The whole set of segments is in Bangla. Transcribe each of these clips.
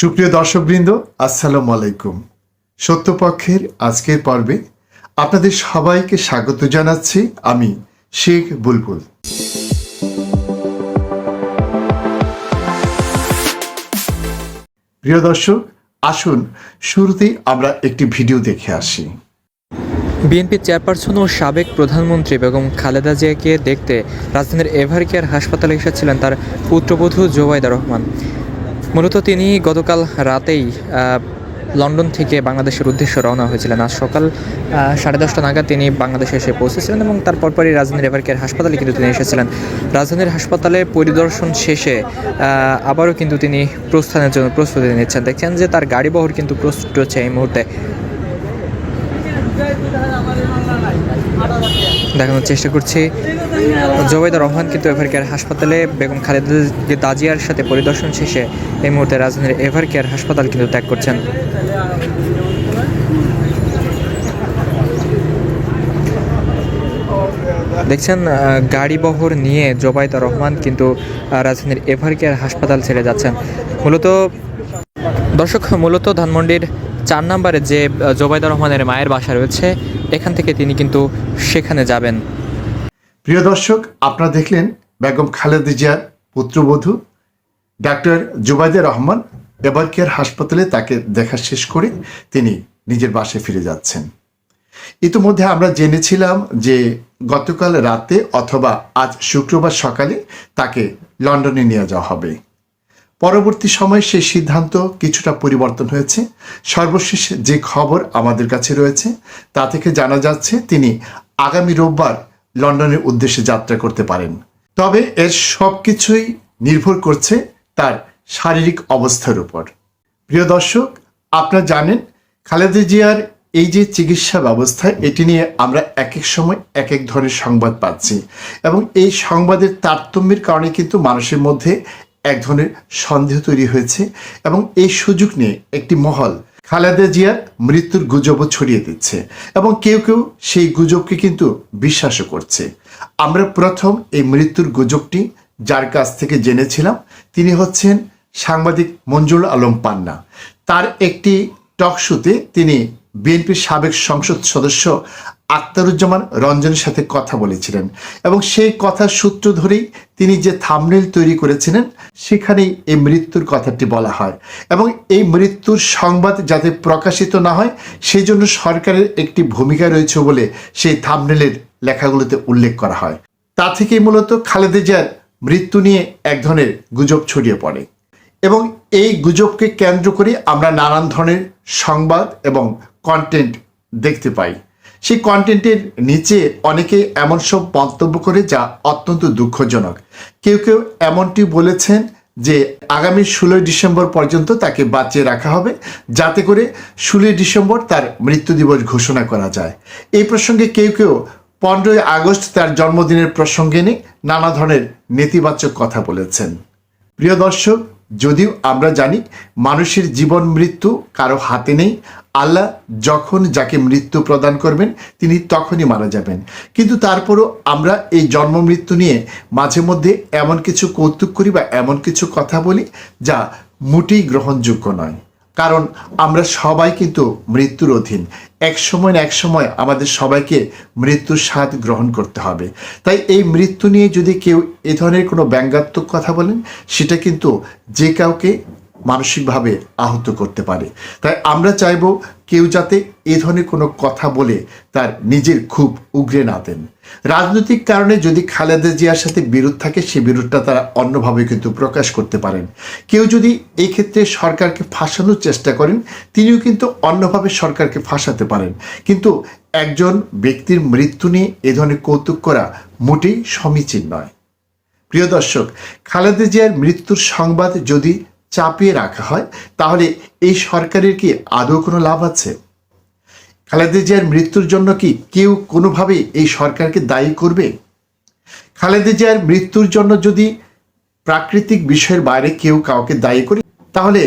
সুপ্রিয় দর্শকবৃন্দ, আসসালামু আলাইকুম। সত্যপক্ষের আজকের পর্বে আপনাদের সবাইকে স্বাগত জানাচ্ছি আমি শেখ বুলবুল। প্রিয় দর্শক, আসুন শুরুতেই আমরা একটি ভিডিও দেখে আসি। বিএনপির চেয়ারপারসন ও সাবেক প্রধানমন্ত্রী বেগম খালেদা জিয়াকে দেখতে রাজধানীর এভার কেয়ার হাসপাতালে এসেছিলেন তার পুত্রবধূ জোবাইদা রহমান। মূলত তিনি গতকাল রাতেই লন্ডন থেকে বাংলাদেশের উদ্দেশ্যে রওনা হয়েছিলেন। আজ সকাল সাড়ে দশটা নাগাদ তিনি বাংলাদেশে এসে পৌঁছেছিলেন এবং তার পরপরই রাজধানীর এভার কেয়ার হাসপাতালে কিন্তু তিনি এসেছিলেন। রাজধানীর হাসপাতালে পরিদর্শন শেষে আবারও কিন্তু তিনি প্রস্থানের জন্য প্রস্তুতি নিচ্ছেন। দেখছেন যে তার গাড়ি বহর কিন্তু প্রস্তুত হচ্ছে এই মুহূর্তে। দেখানোর চেষ্টা করছি জোবাইদা রহমান কিন্তু এভার কেয়ার হাসপাতালে বেগম খালেদা দাজিয়ার সাথে পরিদর্শন শেষে এই মুহূর্তে রাজধানীর এভার কেয়ার হাসপাতাল কিন্তু ত্যাগ করছেন। দেখছেন আহ, গাড়ি বহর নিয়ে জোবাইদা রহমান কিন্তু রাজধানীর এভার কেয়ার হাসপাতাল ছেড়ে যাচ্ছেন। মূলত দর্শক মূলত ধানমন্ডির চার নম্বরে যে জোবাইদা রহমানের মায়ের বাসা রয়েছে এখান থেকে তিনি কিন্তু সেখানে যাবেন। প্রিয় দর্শক, আপনারা দেখলেন বেগম খালেদা জিয়ার পুত্রবধূ ডাক্তার জুবাইদা রহমান এবার কেয়ার হাসপাতালে তাকে দেখা শেষ করে তিনি নিজের বাসে ফিরে যাচ্ছেন। ইতিমধ্যে আমরা জেনেছিলাম যে গতকাল রাতে অথবা আজ শুক্রবার সকালে তাকে লন্ডনে নিয়ে যাওয়া হবে। পরবর্তী সময়ে সেই সিদ্ধান্ত কিছুটা পরিবর্তন হয়েছে। সর্বশেষ যে খবর আমাদের কাছে রয়েছে, তা থেকে জানা যাচ্ছে তিনি আগামী রোববার লন্ডনের উদ্দেশ্যে যাত্রা করতে পারেন। তবে এর সব কিছুই নির্ভর করছে তার শারীরিক অবস্থার উপর। প্রিয় দর্শক, আপনারা জানেন, খালেদা জিয়ার এই যে চিকিৎসা ব্যবস্থা, এটি নিয়ে আমরা এক এক সময় এক এক ধরনের সংবাদ পাচ্ছি। এবং এই সংবাদের তারতম্যের কারণে কিন্তু মানুষের মধ্যে এক ধরনের সন্দেহ তৈরি হয়েছে এবং এই সুযোগ নিয়ে একটি মহল খালেদা জিয়ার মৃত্যুর গুজবও ছড়িয়ে দিচ্ছে এবং কেউ কেউ সেই গুজবকে কিন্তু বিশ্বাসও করছে। আমরা প্রথম এই মৃত্যুর গুজবটি যার কাছ থেকে জেনেছিলাম, তিনি হচ্ছেন সাংবাদিক মঞ্জুর আলম পান্না। তার একটি টক শোতে তিনি বিএনপির সাবেক সংসদ সদস্য আক্তারুজ্জামান রঞ্জনের সাথে কথা বলেছিলেন এবং সেই কথার সূত্র ধরেই তিনি যে থামনেল তৈরি করেছিলেন, সেখানেই এই মৃত্যুর কথাটি বলা হয় এবং এই মৃত্যুর সংবাদ যাতে প্রকাশিত না হয় সেই জন্য সরকারের একটি ভূমিকা রয়েছে বলে সেই থামনেলের লেখাগুলোতে উল্লেখ করা হয়। তা থেকেই মূলত খালেদা জিয়ার মৃত্যু নিয়ে এক ধরনের গুজব ছড়িয়ে পড়ে এবং এই গুজবকে কেন্দ্র করে আমরা নানান ধরনের সংবাদ এবং কন্টেন্ট দেখতে পাই। সেই কন্টেন্টের নিচে অনেকে এমন সব মন্তব্য করে যা অত্যন্ত দুঃখজনক। কেউ কেউ এমনটি বলেছেন যে আগামী ষোলোই ডিসেম্বর পর্যন্ত তাকে বাঁচিয়ে রাখা হবে, যাতে করে ষোলোই ডিসেম্বর তার মৃত্যু দিবস ঘোষণা করা যায়। এই প্রসঙ্গে কেউ কেউ পনেরোই আগস্ট তার জন্মদিনের প্রসঙ্গে নিয়ে নানা ধরনের নেতিবাচক কথা বলেছেন। প্রিয় দর্শক, যদিও আমরা জানি মানুষের জীবন মৃত্যু কারও হাতে নেই আল্লাহ যখন যাকে মৃত্যু প্রদান করবেন, তিনি তখনই মারা যাবেন। কিন্তু তারপরও আমরা এই জন্ম মৃত্যু নিয়ে মাঝে মধ্যে এমন কিছু কৌতুক করি বা এমন কিছু কথা বলি যা মোটেই গ্রহণযোগ্য নয়। কারণ আমরা সবাই কিন্তু মৃত্যুর অধীন। এক সময় না এক সময় আমাদের সবাইকে মৃত্যুর স্বাদ গ্রহণ করতে হবে। তাই এই মৃত্যু নিয়ে যদি কেউ এ ধরনের কোনো ব্যঙ্গাত্মক কথা বলেন, সেটা কিন্তু যে কাউকে মানসিকভাবে আহত করতে পারে। তাই আমরা চাইব কেউ যাতে এ ধরনের কোনো কথা বলে তার নিজের খুব উগরে না দেন। রাজনৈতিক কারণে যদি খালেদা জিয়ার সাথে বিরোধ থাকে সেই বিরোধটা তারা অন্যভাবে কিন্তু প্রকাশ করতে পারেন। কেউ যদি এই ক্ষেত্রে সরকারকে ফাঁসানোর চেষ্টা করেন, তিনিও কিন্তু অন্যভাবে সরকারকে ফাঁসাতে পারেন। কিন্তু একজন ব্যক্তির মৃত্যু নিয়ে এ ধরনের কৌতুক করা মোটেই সমীচীন নয়। প্রিয় দর্শক, খালেদা জিয়ার মৃত্যুর সংবাদ যদি চাপিয়ে রাখা হয়, তাহলে এই সরকারের কি আদৌ কোনো লাভ আছে? খালেদা জিয়ার মৃত্যুর জন্য কি কেউ কোনোভাবে এই সরকারকে দায়ী করবে? খালেদা জিয়ার মৃত্যুর জন্য যদি প্রাকৃতিক বিষয়ের বাইরে কেউ কাউকে দায়ী করে, তাহলে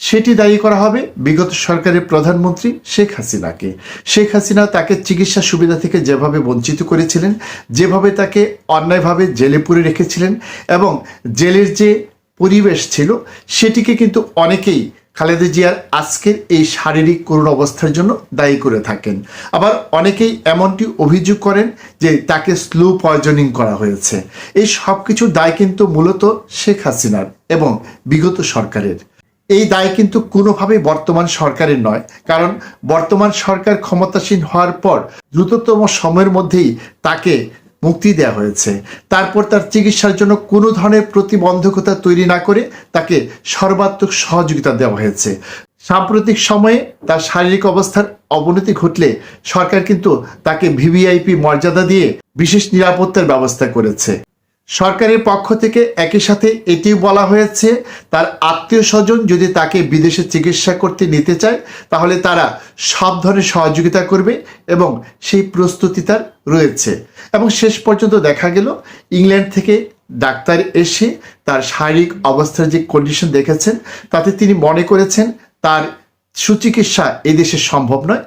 সেটি দায়ী করা হবে বিগত সরকারের প্রধানমন্ত্রী শেখ হাসিনাকে। শেখ হাসিনা তাকে চিকিৎসা সুবিধা থেকে যেভাবে বঞ্চিত করেছিলেন, যেভাবে তাকে অন্যায়ভাবে জেলে পুরে রেখেছিলেন এবং জেলের যে পরিবেশ ছিল, সেটিকে কিন্তু অনেকেই খালেদা জিয়ার আজকের এই শারীরিক করুণ অবস্থার জন্য দায়ী করে থাকেন। আবার অনেকেই এমনটি অভিযোগ করেন যে তাকে স্লো পয়জনিং করা হয়েছে। এই সব কিছুর দায় কিন্তু মূলত শেখ হাসিনার এবং বিগত সরকারের। এই দায় কিন্তু কোনোভাবেই বর্তমান সরকারের নয়, কারণ বর্তমান সরকার ক্ষমতাসীন হওয়ার পর দ্রুততম সময়ের মধ্যেই তাকে মুক্তি দেওয়া হয়েছে। তারপর তার চিকিৎসার জন্য কোনো ধরনের প্রতিবন্ধকতা তৈরি না করে তাকে সর্বাত্মক সহযোগিতা দেওয়া হয়েছে। সাম্প্রতিক সময়ে তার শারীরিক অবস্থার অবনতি ঘটলে সরকার কিন্তু তাকে ভিভিআইপি মর্যাদা দিয়ে বিশেষ নিরাপত্তার ব্যবস্থা করেছে। সরকারের পক্ষ থেকে একই সাথে এটিও বলা হয়েছে, তার আত্মীয় স্বজন যদি তাকে বিদেশে চিকিৎসা করতে নিতে চায়, তাহলে তারা সব ধরনের সহযোগিতা করবে এবং সেই প্রস্তুতি তার রয়েছে। এবং শেষ পর্যন্ত দেখা গেল, ইংল্যান্ড থেকে ডাক্তার এসে তার শারীরিক অবস্থার যে কন্ডিশন দেখেছেন, তাতে তিনি মনে করেছেন তার সুচিকিৎসা এদেশে সম্ভব নয়।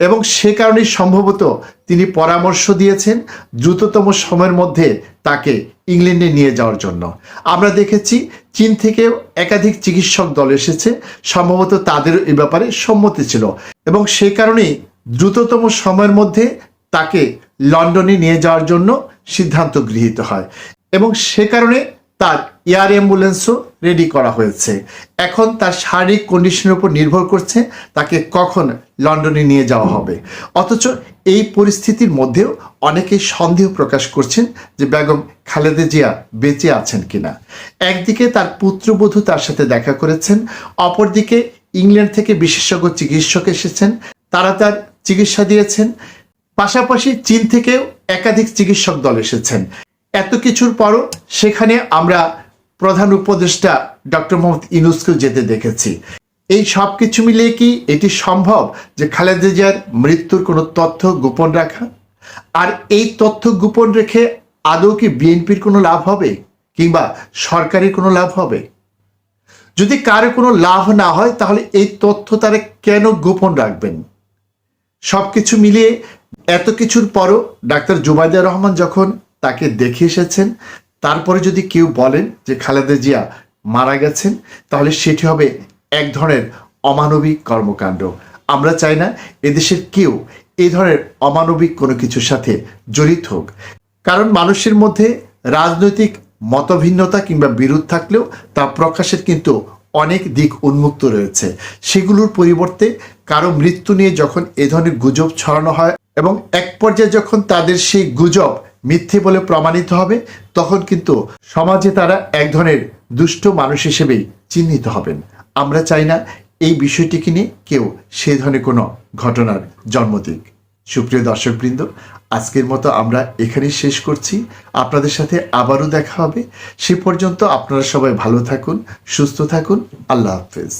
এবং সে কারণেই সম্ভবত তিনি পরামর্শ দিয়েছেন দ্রুততম সময়ের মধ্যে তাকে ইংল্যান্ডে নিয়ে যাওয়ার জন্য। আমরা দেখেছি চীন থেকে একাধিক চিকিৎসক দল এসেছে, সম্ভবত তাদের এ ব্যাপারে সম্মতি ছিল এবং সে কারণেই দ্রুততম সময়ের মধ্যে তাকে লন্ডনে নিয়ে যাওয়ার জন্য সিদ্ধান্ত গৃহীত হয় এবং সে কারণে তার এয়ার অ্যাম্বুলেন্সও রেডি করা হয়েছে। এখন তার শারীরিক কন্ডিশনের উপর নির্ভর করছে, তাকে কখন লন্ডনে নিয়ে যাওয়া হবে। অথচ এই পরিস্থিতির মধ্যেও অনেকেই সন্দেহ প্রকাশ করছেন যে বেগম খালেদা জিয়া বেঁচে আছেন কিনা। একদিকে তার পুত্রবধূ তার সাথে দেখা করেছেন, অপরদিকে ইংল্যান্ড থেকে বিশেষজ্ঞ চিকিৎসক এসেছেন, তারা তার চিকিৎসা দিয়েছেন। পাশাপাশি চীন থেকেও একাধিক চিকিৎসক দল এসেছেন। এত কিছুর পরও সেখানে আমরা প্রধান উপদেষ্টা ডক্টর মোহাম্মদ ইনুসকেও যেতে দেখেছি। এই সব কিছু মিলিয়ে কি এটি সম্ভব যে খালেদা জিয়ার মৃত্যুর কোনো তথ্য গোপন রাখা? আর এই তথ্য গোপন রেখে আদৌ কি বিএনপির কোনো লাভ হবে কিংবা সরকারের কোনো লাভ হবে? যদি কারও কোনো লাভ না হয়, তাহলে এই তথ্য তারা কেন গোপন রাখবেন? সব কিছু মিলিয়ে এত কিছুর পরও ডাক্তার জুবাইদা রহমান যখন তাকে দেখে এসেছেন। তারপরে যদি কেউ বলেন যে খালেদা জিয়া মারা গেছেন, তাহলে সেটি হবে এক ধরনের অমানবিক কর্মকাণ্ড। আমরা চাই না এদেশের কেউ এই ধরনের অমানবিক কোনো কিছুর সাথে জড়িত হোক। কারণ মানুষের মধ্যে রাজনৈতিক মতভিন্নতা কিংবা বিরোধ থাকলেও তা প্রকাশের কিন্তু অনেক দিক উন্মুক্ত রয়েছে। সেগুলোর পরিবর্তে কারও মৃত্যু নিয়ে যখন এ ধরনের গুজব ছড়ানো হয় এবং এক পর্যায়ে যখন তাদের সেই গুজব মিথ্যে বলে প্রমাণিত হবে, তখন কিন্তু সমাজে তারা এক ধরনের দুষ্ট মানুষ হিসেবেই চিহ্নিত হবেন। আমরা চাই না এই বিষয়টিকে নিয়ে কেউ সে ধরনের কোনো ঘটনার জন্ম দিক। সুপ্রিয় দর্শকবৃন্দ, আজকের মতো আমরা এখানেই শেষ করছি। আপনাদের সাথে আবারও দেখা হবে। সে পর্যন্ত আপনারা সবাই ভালো থাকুন, সুস্থ থাকুন। আল্লাহ হাফেজ।